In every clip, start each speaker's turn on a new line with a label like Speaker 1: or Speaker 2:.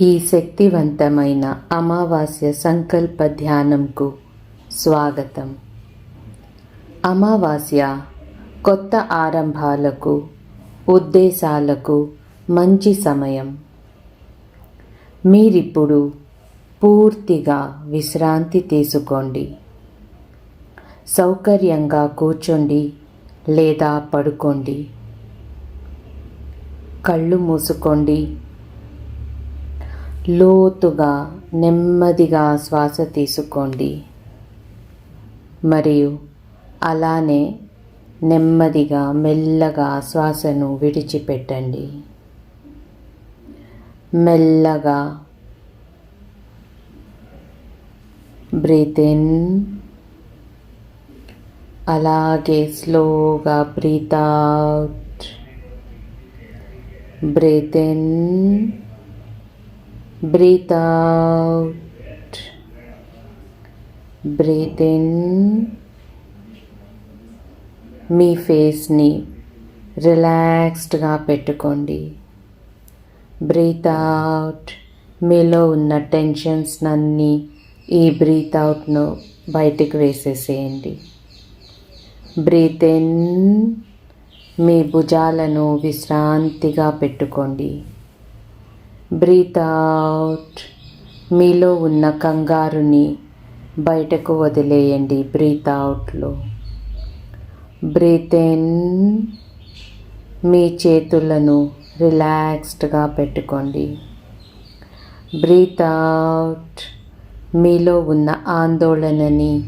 Speaker 1: ఈ శక్తివంతమైన అమావాస్య సంకల్ప ధ్యానంకు స్వాగతం. అమావాస్య కొత్త ఆరంభాలకు ఉద్దేశాలకు మంచి సమయం. మీరిప్పుడు పూర్తిగా విశ్రాంతి తీసుకోండి. సౌకర్యంగా కూర్చోండి లేదా పడుకోండి. కళ్ళు మూసుకోండి. లోతుగా నెమ్మదిగా శ్వాస తీసుకోండి. మరియు అలానే నెమ్మదిగా మెల్లగా శ్వాసను విడిచిపెట్టండి. మెల్లగా బ్రీత్ ఇన్ అలాగే స్లోగా breathe out breathe in breathe out breathe in మీ ఫేస్ని రిలాక్స్డ్గా పెట్టుకోండి. బ్రీత్ అవుట్ మీలో ఉన్న టెన్షన్స్ అన్నీ ఈ బ్రీత్ అవుట్ను బయటికి వేసేసేయండి. బ్రీత్ ఇన్ మీ భుజాలను విశ్రాంతిగా పెట్టుకోండి. బ్రీత్ అవుట్ మీలో ఉన్న కంగారుని బయటకు వదిలేయండి. బ్రీత్ అవుట్లో బ్రీత్ ఇన్ మీ చేతులను రిలాక్స్డ్గా పెట్టుకోండి. బ్రీత్ అవుట్ మీలో ఉన్న ఆందోళనని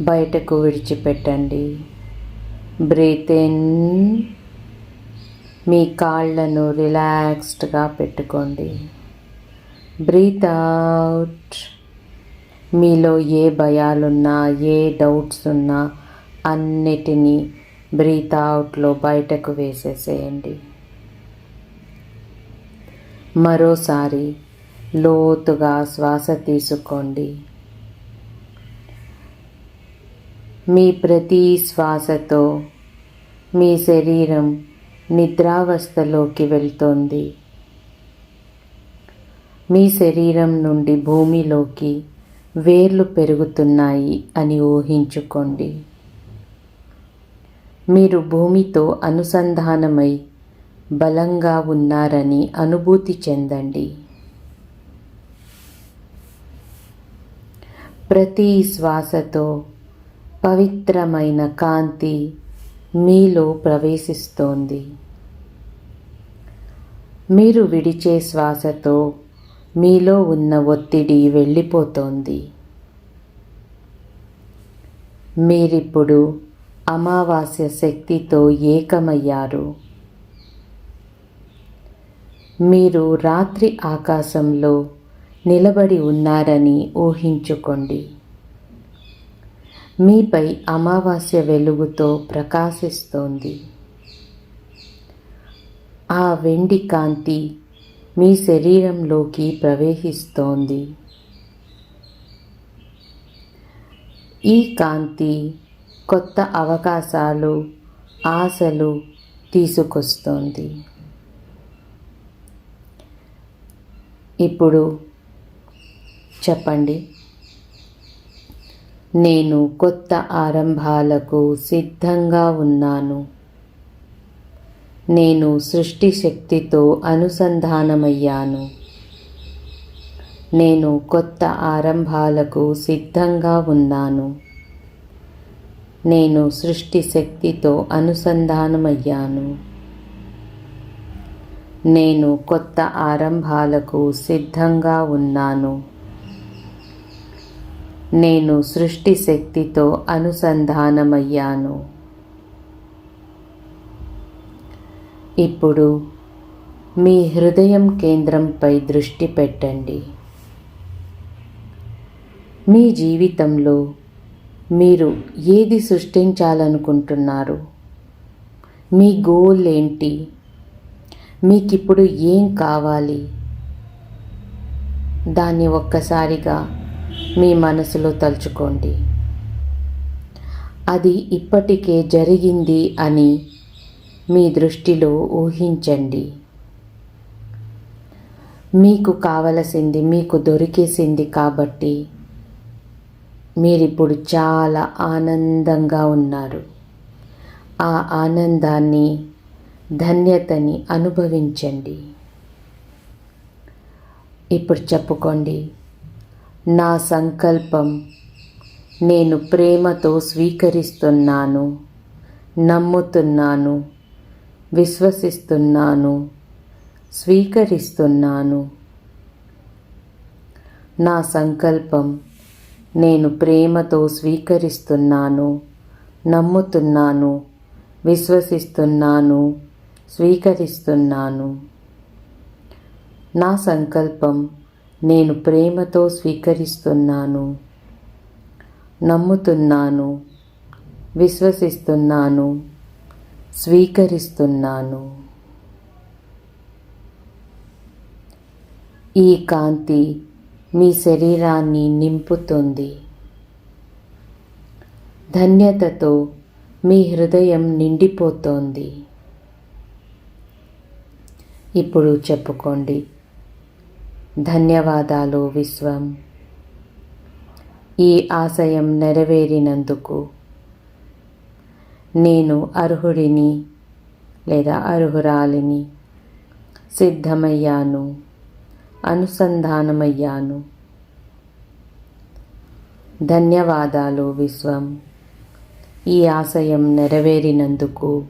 Speaker 1: బయటకు విడిచిపెట్టండి. బ్రీత్ ఇన్ మీ కాళ్ళను రిలాక్స్డ్గా పెట్టుకోండి. బ్రీత్ అవుట్ మీలో ఏ భయాలున్నా ఏ డౌట్స్ ఉన్నా అన్నిటినీ బ్రీత్ అవుట్లో బయటకు వేసేసేయండి. మరోసారి లోతుగా శ్వాస తీసుకోండి. మీ ప్రతి శ్వాసతో మీ శరీరం నిద్రావస్థలోకి వెళ్తోంది. మీ శరీరం నుండి భూమిలోకి వేర్లు పెరుగుతున్నాయి అని ఊహించుకోండి. మీరు భూమితో అనుసంధానమై బలంగా ఉన్నారని అనుభూతి చెందండి. ప్రతి శ్వాసతో పవిత్రమైన కాంతి మీలో ప్రవేశిస్తోంది. మీరు విడిచే శ్వాసతో మీలో ఉన్న ఒత్తిడి వెళ్ళిపోతోంది. మీరిప్పుడు అమావాస్య శక్తితో ఏకమయ్యారు. మీరు రాత్రి ఆకాశంలో నిలబడి ఉన్నారని ఊహించుకోండి. మీపై అమావాస్య వెలుగుతో ప్రకాశిస్తోంది. ఆ వెండి కాంతి మీ శరీరంలోకి ప్రవేశిస్తోంది. ఈ కాంతి కొత్త అవకాశాలు ఆశలు తీసుకొస్తోంది. ఇప్పుడు చెప్పండి. నేను కొత్త ఆరంభాలకు సిద్ధంగా ఉన్నాను. నేను సృష్టి శక్తితో అనుసంధానమయ్యాను. నేను కొత్త ఆరంభాలకు సిద్ధంగా ఉన్నాను. నేను సృష్టి శక్తితో అనుసంధానమయ్యాను. నేను కొత్త ఆరంభాలకు సిద్ధంగా ఉన్నాను. నేను సృష్టి శక్తితో అనుసంధానమయ్యాను. ఇప్పుడు మీ హృదయం కేంద్రంపై దృష్టి పెట్టండి. మీ జీవితంలో మీరు ఏది సృష్టించాలనుకుంటున్నారు? మీ గోల్ ఏంటి? మీకు ఇప్పుడు ఏం కావాలి? దాన్ని ఒక్కసారిగా మీ మనసులో తలుచుకోండి. అది ఇప్పటికే జరిగింది అని మీ దృష్టిలో ఊహించండి. మీకు కావలసింది మీకు దొరికేసింది కాబట్టి మీరిప్పుడు చాలా ఆనందంగా ఉన్నారు. ఆ ఆనందాన్ని ధన్యతని అనుభవించండి. ఇప్పుడు చెప్పుకోండి. నా సంకల్పం. నేను ప్రేమతో స్వీకరిస్తున్నాను. నమ్ముతున్నాను. విశ్వసిస్తున్నాను. స్వీకరిస్తున్నాను. నా సంకల్పం. నేను ప్రేమతో స్వీకరిస్తున్నాను. నమ్ముతున్నాను. విశ్వసిస్తున్నాను. స్వీకరిస్తున్నాను. నా సంకల్పం. నేను ప్రేమతో స్వీకరిస్తున్నాను నమ్ముతున్నాను విశ్వసిస్తున్నాను స్వీకరిస్తున్నాను. ఈ కాంతి మీ శరీరాన్ని నింపుతుంది. ధన్యతతో మీ హృదయం నిండిపోతోంది. ఇప్పుడు చెప్పుకోండి. ధన్యవాదాలు విశ్వం. ఈ ఆశయం నెరవేరినందుకు నేను అర్హుడిని లేదా అర్హురాలిని సిద్ధమయ్యాను అనుసంధానమయ్యాను. ధన్యవాదాలు విశ్వం. ఈ ఆశయం నెరవేరినందుకు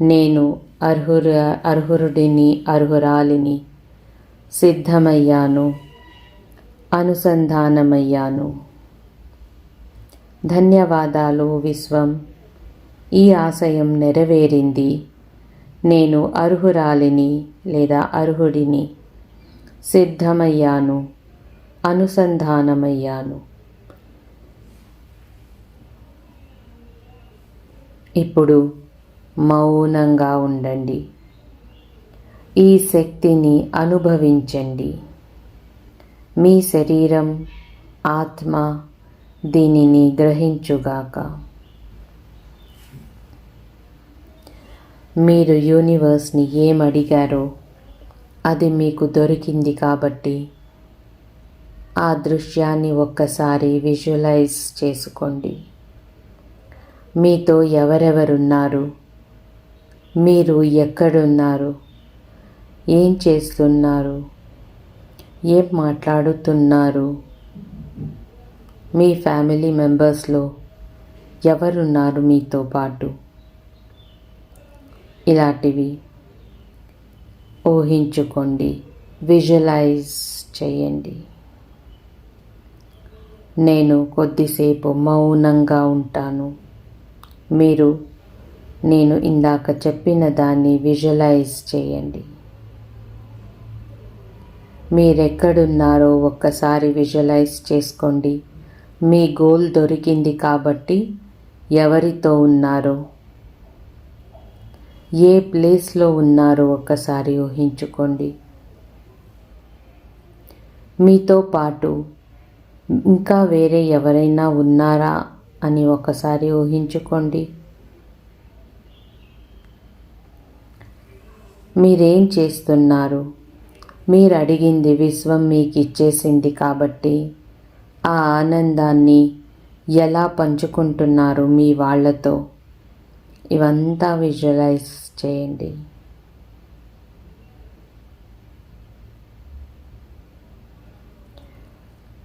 Speaker 1: నేను అర్హుర అర్హురుడిని అర్హురాలిని సిద్ధమయ్యాను. అనుసంధానమయ్యాను. ధన్యవాదాలు విశ్వం. ఈ ఆశయం నెరవేరింది. నేను అర్హురాలిని లేదా అర్హుడిని సిద్ధమయ్యాను. అనుసంధానమయ్యాను. ఇప్పుడు మౌనంగా ఉండండి. ఈ శక్తిని అనుభవించండి. మీ శరీరం ఆత్మ దీనిని గ్రహించుగాక. మీరు యూనివర్స్ని ఏమడిగారో అది మీకు దొరికింది కాబట్టి ఆ దృశ్యాన్ని ఒక్కసారి విజువలైజ్ చేసుకోండి. మీతో ఎవరెవరున్నారు? మీరు ఎక్కడున్నారు? ఏం చేస్తున్నారు? ఏం మాట్లాడుతున్నారు? మీ ఫ్యామిలీ మెంబర్స్లో ఎవరున్నారు మీతో పాటు? ఇలాంటివి ఊహించుకోండి. విజువలైజ్ చేయండి. నేను కొద్దిసేపు మౌనంగా ఉంటాను. మీరు నేను ఇందాక చెప్పిన దాన్ని విజువలైజ్ చేయండి. మీరెక్కడున్నారో ఒక్కసారి విజువలైజ్ చేసుకోండి. మీ గోల్ దొరికింది కాబట్టి ఎవరితో ఉన్నారో ఏ ప్లేస్లో ఉన్నారో ఒక్కసారి ఊహించుకోండి. మీతో పాటు ఇంకా వేరే ఎవరైనా ఉన్నారా అని ఒకసారి ఊహించుకోండి. మీరేం చేస్తున్నారు? మీరు అడిగింది విశ్వం మీకు ఇచ్చేసింది కాబట్టి. ఆ ఆనందాన్ని ఎలా పంచుకుంటున్నారు మీ వాళ్ళతో? ఇవంతా విజువలైజ్ చేయండి.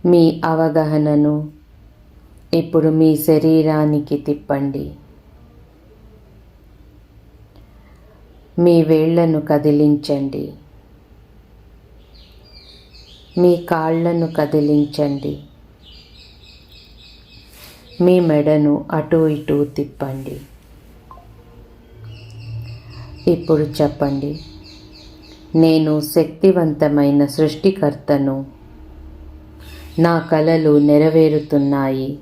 Speaker 1: మీ అవగాహనను ఇప్పుడు మీ శరీరానికి తిప్పండి. మీ వేళ్ళను కదిలించండి. మీ కాళ్ళను కదిలించండి. మీ మెడను అటు ఇటు తిప్పండి. ఇప్పుడు చెప్పండి. నేను శక్తివంతమైన సృష్టికర్తను. నా కలలు నెరవేరుతున్నాయి.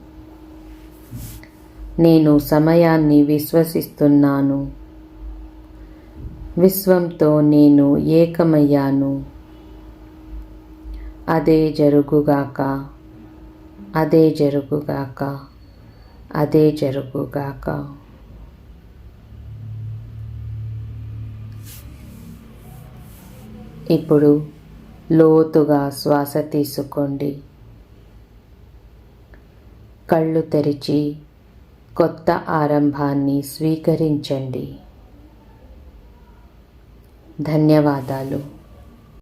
Speaker 1: నేను సమయాన్ని విశ్వసిస్తున్నాను. విశ్వంతో నేను ఏకమయ్యాను. అదే జరుగుగాక. అదే జరుగుగాక. అదే జరుగుగాక. ఇప్పుడు లోతుగా శ్వాస తీసుకోండి. కళ్ళు తెరిచి కొత్త ఆరంభాన్ని స్వీకరించండి. ధన్యవాదాలు.